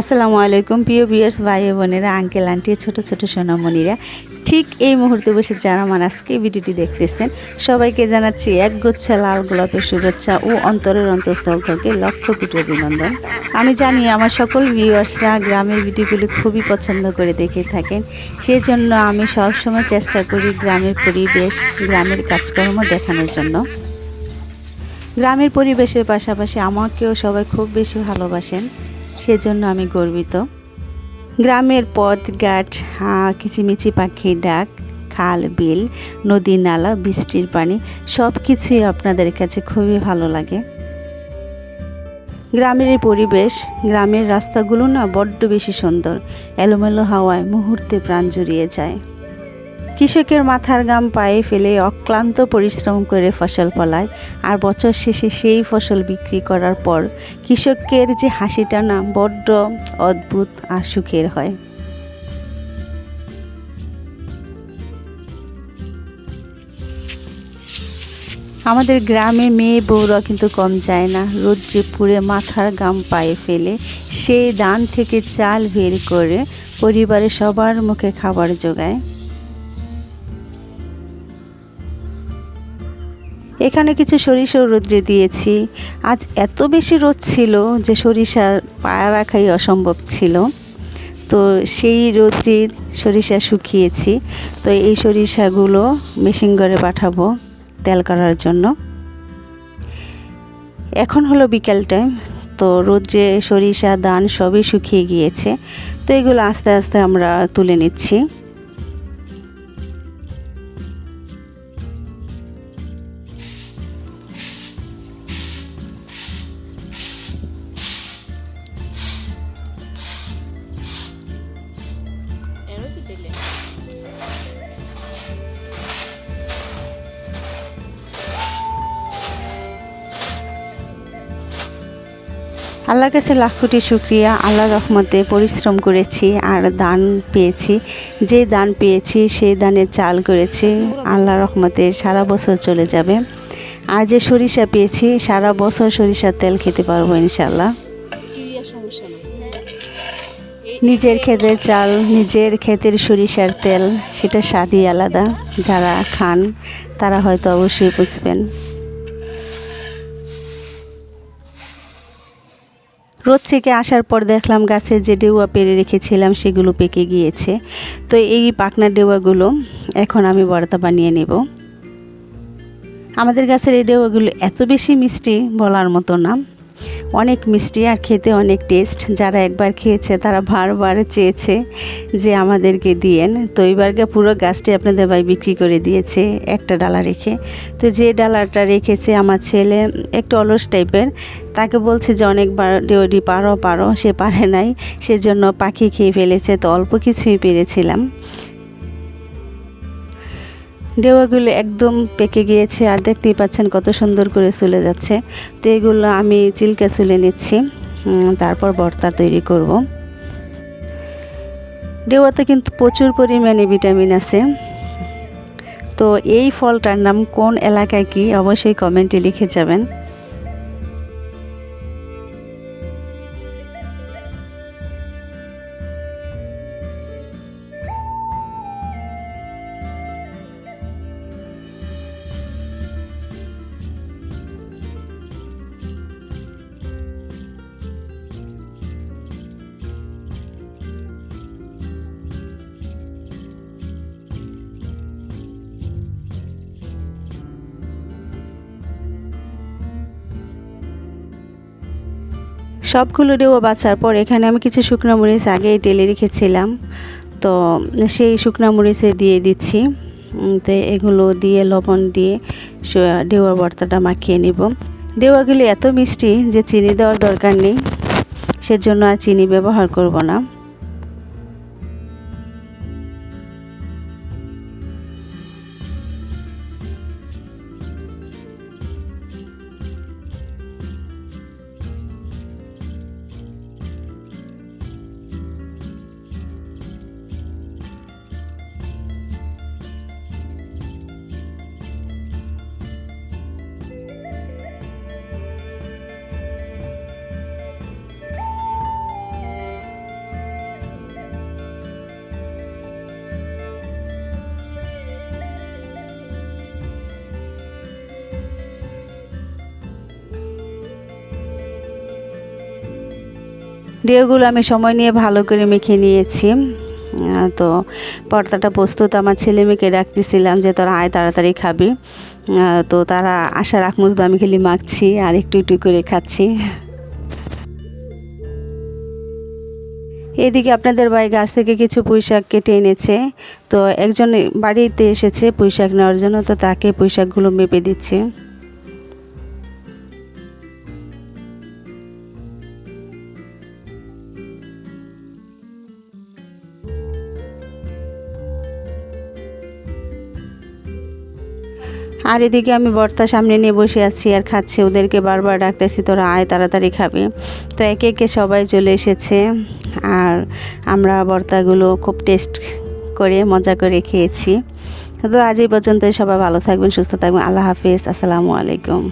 আসসালামু আলাইকুম, প্রিয় বিয়ার্স ভাই বোনেরা আঙ্কেল আন্টি ছোট ছোট সোনামণিরা। ঠিক এই মুহূর্তে বসে যারা আমার আজকে ভিডিওটি দেখতেছেন, সবাইকে জানাচ্ছি এক গুচ্ছা লাল গোলাপের শুভেচ্ছা ও অন্তরের অন্তঃস্থল থেকে লক্ষ কোটি অভিনন্দন। আমি জানি আমার সকল ভিউয়ার্সরা গ্রামের ভিডিওগুলি খুবই পছন্দ করে দেখে থাকেন। সেজন্য আমি সবসময় চেষ্টা করি গ্রামের পরিবেশ, গ্রামের কাজকর্ম দেখানোর জন্য। গ্রামের পরিবেশের পাশাপাশি আমাকেও সবাই খুব বেশি ভালোবাসেন। সেজন্য আমি গর্বিত। গ্রামের পথ গাট হাঁ, কিচিমিচি পাখি ডাক খাল বিল নদী নালা বৃষ্টির পানি সব কিছুই আপনাদের কাছে খুবই ভালো লাগে। গ্রামের এই পরিবেশ গ্রামের রাস্তাগুলো না বড্ড বেশি সুন্দর। এলোমেলো হাওয়ায় মুহূর্তে প্রাণ জুড়িয়ে যায়। কৃষকের মাথার গাম পায়ে ফেলে অক্লান্ত পরিশ্রম করে ফসল ফলায়, আর বছর শেষে সেই ফসল বিক্রি করার পর কৃষকের যে হাসিটা না, বড্ড অদ্ভুত আর সুখের হয়। আমাদের গ্রামে মেয়ে বউরা কিন্তু কম যায় না। রোদ্রে পুড়ে মাথার গাম পায়ে ফেলে, সেই দান থেকে চাল বের করে পরিবারের সবার মুখে খাবার জোগায়। এখানে কিছু সরিষাও রোদ্রে দিয়েছি। আজ এত বেশি রোদ ছিল যে সরিষার পায়া রাখাই অসম্ভব ছিল। তো সেই রোদ্রে সরিষা শুকিয়েছি। তো এই সরিষাগুলো মেশিন ঘরে পাঠাবো তেল করার জন্য। এখন হলো বিকেল টাইম। তো রোদ্রে সরিষা দান সবই শুকিয়ে গিয়েছে। তো এগুলো আস্তে আস্তে আমরা তুলে নিচ্ছি। আল্লাহর কাছে লাখ কোটি শুক্রিয়া আল্লাহ রহমতে পরিশ্রম করেছি আর দান পেয়েছি। যে দান পেয়েছি, সেই দানে চাল করেছি। আল্লাহ রহমতে সারা বছর চলে যাবে। আর যে সরিষা পেয়েছি, সারা বছর সরিষার তেল খেতে পারব ইনশাল্লাহ নিজের ক্ষেতের চাল, নিজের ক্ষেতের সরিষার তেল, সেটা স্বাদই আলাদা। যারা খান, তারা হয়তো অবশ্যই বুঝবেন। রোদ থেকে আসার পর দেখলাম গাছের যে ডেউয়া পেরে রেখেছিলাম, সেগুলো পেকে গিয়েছে। তো এই পাকনা ডেউয়াগুলো এখন আমি বড়তা বানিয়ে নেব। আমাদের গাছের এই ডেউয়াগুলো এত বেশি মিষ্টি বলার মতো না। অনেক মিষ্টি আর খেতে অনেক টেস্ট। যারা একবার খেয়েছে, তারা বারবার চেয়েছে যে আমাদেরকে দিয়েন। তো এইবারকে পুরো গাছটি আপনাদের ভাই বিক্রি করে দিয়েছে একটা ডালা রেখে। তো যে ডালাটা রেখেছে আমার ছেলে, একটু অলস টাইপের। তাকে বলছে যে অনেকবার ডেওডি পারো পারো, সে পারে নাই। সেজন্য পাখি খেয়ে ফেলেছে। তো অল্প কিছুই পেরেছিলাম। ডেওয়াগুলো একদম পেকে গিয়েছে আর দেখতেই পাচ্ছেন কত সুন্দর করে চলে যাচ্ছে। তো এগুলো আমি চিলকা চুলে নিচ্ছি। তারপর বর্তা তৈরি করব। ডেওয়াতে কিন্তু প্রচুর পরিমাণে ভিটামিন আছে। তো এই ফলটার নাম কোন এলাকায় কি? অবশ্যই কমেন্টে লিখে যাবেন। সবগুলো ডেওয়া বাছার পর এখানে আমি কিছু শুকনো মরিচ আগে টেলে রেখেছিলাম। তো সেই শুকনো মরিচে দিয়ে দিচ্ছি। তো এগুলো দিয়ে, লবণ দিয়ে ডেওয়ার ভর্তাটা মাখিয়ে নেব। ডেওয়াগুলি এত মিষ্টি যে চিনি দেওয়ার দরকার নেই। সেজন্য আর চিনি ব্যবহার করব না। ডিওগুলো আমি সময় নিয়ে ভালো করে মেখে নিয়েছি। তো পর্দাটা প্রস্তুত আমার ছেলে মেয়েকে ডাকতেছিলাম যে, তোরা আয় তাড়াতাড়ি খাবি। তো তারা আসার আগ মুহূর্তে আমি খালি মাখছি আর একটু একটু করে খাচ্ছি। এদিকে আপনাদের বাড়ি গাছ থেকে কিছু পুঁইশাক কেটে এনেছে। তো একজন বাড়িতে এসেছে পুঁইশাক নেওয়ার জন্য, তো তাকে পুঁইশাকগুলো মেপে দিচ্ছে। আর এদিকে আমি বর্তা সামনে নিয়ে বসে আছি আর খাচ্ছি, ওদেরকে বারবার ডাকতেছি, তোরা আয়, তাড়াতাড়ি খাবে। তো একে একে সবাই চলে এসেছে আর আমরা বর্তাগুলো খুব টেস্ট করে, মজা করে খেয়েছি। তো আজ এই পর্যন্তই, সবাই ভালো থাকবেন, সুস্থ থাকবেন, আল্লাহ হাফিজ, আসসালামু আলাইকুম।